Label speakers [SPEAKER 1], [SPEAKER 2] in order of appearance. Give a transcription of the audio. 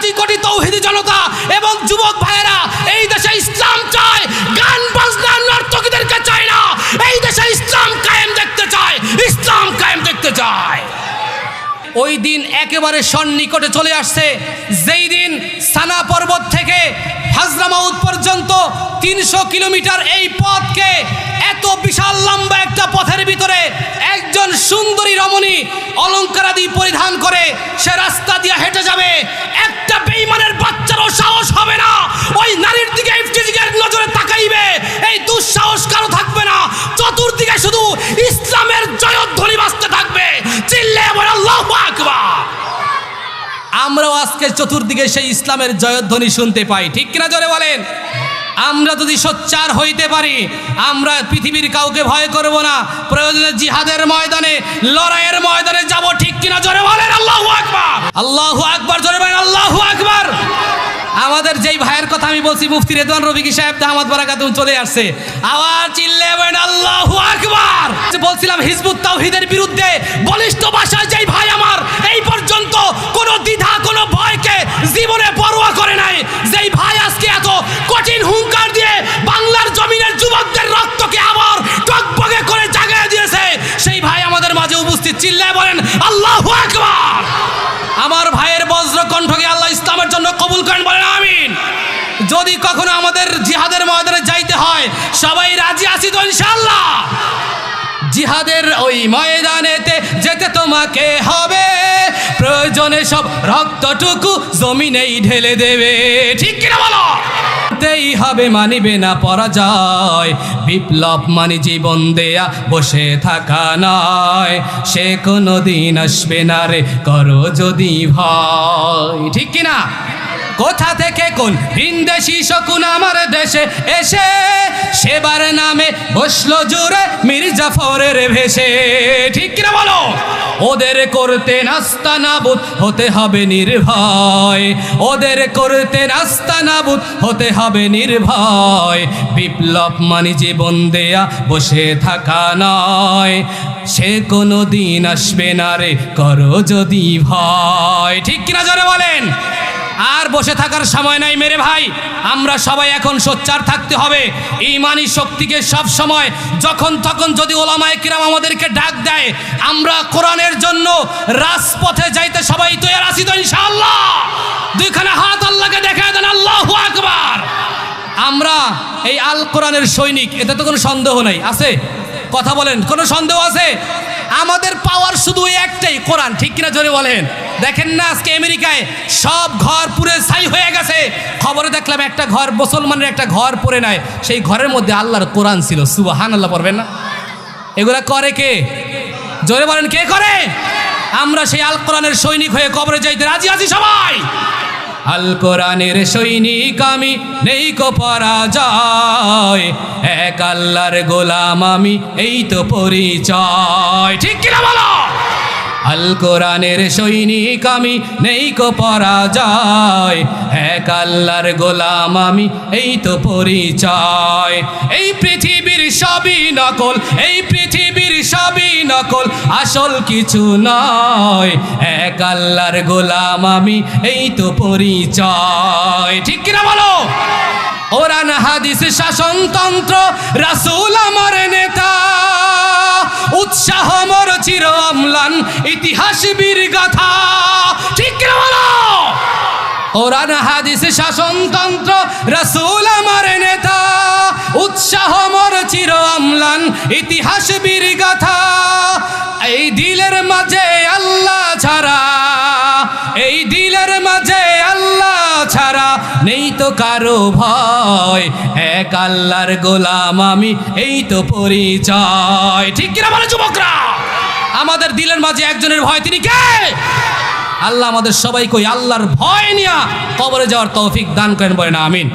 [SPEAKER 1] কোটি কোটি তৌহিদি জনতা এবং যুবক ভাইয়েরা, এই দেশে ইসলাম চায়। গান, বাজনা, নর্তকীদেরকে চায় না। এই দেশে ইসলাম কায়েম দেখতে চায়। ইসলাম কায়েম দেখতে চায়। ওই দিন একেবারে সন্নিকটে চলে আসছে। যেই দিন সানা পর্বত থেকে হাজরামাউদ পর্যন্ত তিনশো কিলোমিটার এই পথকে এত বিশাল লম্বা একটা পথের ভিতরে একজন সুন্দরী রমণী অলঙ্কারাদি পরিধান করে সে রাস্তা দিয়ে হেঁটে যাবে। একটা বেইমানের বাচ্চারও সাহস হবে না। ওই নারীর দিকে নজরে তাকাইবে। এই দুঃসাহস কারও থাকবে না। চতুর্দিকে শুধু ইসলামের জয়ধ্বনি বাজতে থাকবে। চিল্লে বলে, আল্লাহু আকবার! আমরাও আজকে চতুর্দিকে সেই ইসলামের জয়ধ্বনি শুনতে পাই। ঠিক কিনা জোরে বলেন? আমরা যদি সোচ্চার হইতে পারি, আমরা পৃথিবীর কাউকে ভয় করব না। প্রয়োজনে জিহাদের ময়দানে, লড়াইয়ের ময়দানে যাব ঠিক কিনা জোরে বলেন, আল্লাহু আকবার। আল্লাহু আকবার, জোরে বলেন, আল্লাহু আকবার। আমাদের যেই ভাইয়ের কথা আমি বলছি, মুফতি রেদওয়ান রফিকি সাহেব, দামাত বারাকাতুম চলে আসছে। আওয়াজ চিল্লে বলেন, আল্লাহু আকবার। যে বলছিলাম, হিজবুত তাওহীদের বিরুদ্ধে বলিষ্ঠ ভাষায় যেই মাঝে উপস্থিত চিল্লায় বলেন, আল্লাহু আমার ভাইয়ের বজ্র কণ্ঠকে আল্লাহ ইসলামের জন্য কবুল করেন বলেন, আমিন। যদি কখনো আমাদের জিহাদের ময়দানে যাইতে হয়, সবাই রাজি আছি তো ইনশাল্লাহ জিহাদের ওই ময়দানেতে যেতে তোমাকে হবে। প্রয়োজনে সব রক্তটুকু জমিনেই ঢেলে দেবে। ঠিক কিনা বলো? তেই হবে, মানিবে না পরাজয়। বিপ্লব মানে জীবন দেয়া, বসে থাকা নয়। সে কোনো দিন আসবে না রে, করো যদি ভয়। ঠিক কিনা কোথা থেকে কোন ভিনদেশি শকুন আমার দেশে এসে সেবার নামে বসল জোরে জুড়ে মির্জাফরের ভেসে ঠিক কিনা বলো? ওদের করতে নাস্তা নাবুদ হতে হবে নির্ভয়। ওদের করতে নাস্তা নাবুদ হতে হবে নির্ভয়। বিপ্লব মানে জীবন দেয়া, বসে থাকা নয়। সে কোনো দিন আসবে না রে, করো যদি ভয়। ঠিক কিনা জোরে বলেন? আর বসে থাকার সময় নাই মেরে ভাই। আমরা সবাই এখন সোচ্চার থাকতে হবে। ইমানি শক্তিকে সব সময় যখন তখন যদি ওলামায় কিরাম আমাদেরকে ডাক দেয়, আমরা কোরআনের জন্য রাজপথে যাইতে সবাই তৈরি আছি তো ইনশাআল্লাহ। দুইখানে হাত আল্লাহকে দেখায় দেন, আল্লাহু আকবার। আমরা এই আল কোরআনের সৈনিক, এতে তো কোনো সন্দেহ নাই, আছে? কথা বলেন, কোনো সন্দেহ আছে? আমাদের পাওয়ার শুধু একটাই। কোরআন ঠিক কিনা জোরে বলেন? দেখেন না আজকে আমেরিকায় সব ঘর পুরে ছাই হয়ে গেছে। খবরে দেখলাম একটা ঘর মুসলমানের একটা ঘর পড়ে নেয় সেই ঘরের মধ্যে আল্লাহর কোরআন ছিল। সুবাহান আল্লাহ পড়বেন না? এগুলা করে কে? জোরে বলেন, কে করে? আমরা সেই আল কোরআনের সৈনিক হয়ে কবরে যাইতে রাজি আছি সবাই। আল কোরআনের সৈনিক আমি, নেই কো পরাজয় এক আল্লাহর গোলাম আমি, এই তো পরিচয়। ঠিক আল কোরআনের সৈনিক আমি, নেই কো পরাজয়। এক আল্লাহর গোলাম আমি, এই তো পরিচয়। এই পৃথিবীর সবই নকল, এই পৃথিবীর সবই নকল, আসল কিছু নয়। এক আল্লাহর গোলাম আমি, এই তো পরিচয়। ঠিক কিনা বলো? কোরআন, হাদিস, শাসনতন্ত্র, রাসূল আমার নেতা চির অম্লান ইতিহাস বীর গাথা। ঠিক বলো? কোরআন, হাদিস শাসনতন্ত্র রাসূল আমার নেতা। উৎসাহ মর চির অম্লান ইতিহাস বীর গাথা। এই দিলের মাঝে আল্লাহ ছাড়া, এই দিলের মাঝে আল্লাহ ছাড়া নেই তো কারও ভয়। এক আল্লাহর গোলাম আমি, এই তো পরিচয়। ঠিক কিনা বলে যুবকরা? আমাদের দিলের মাঝে একজনের ভয়, তিনি কে? আল্লাহ আমাদের সবাইকে আল্লাহর ভয় নিয়ে কবরে যাওয়ার তৌফিক দান করেন, বলেন আমিন।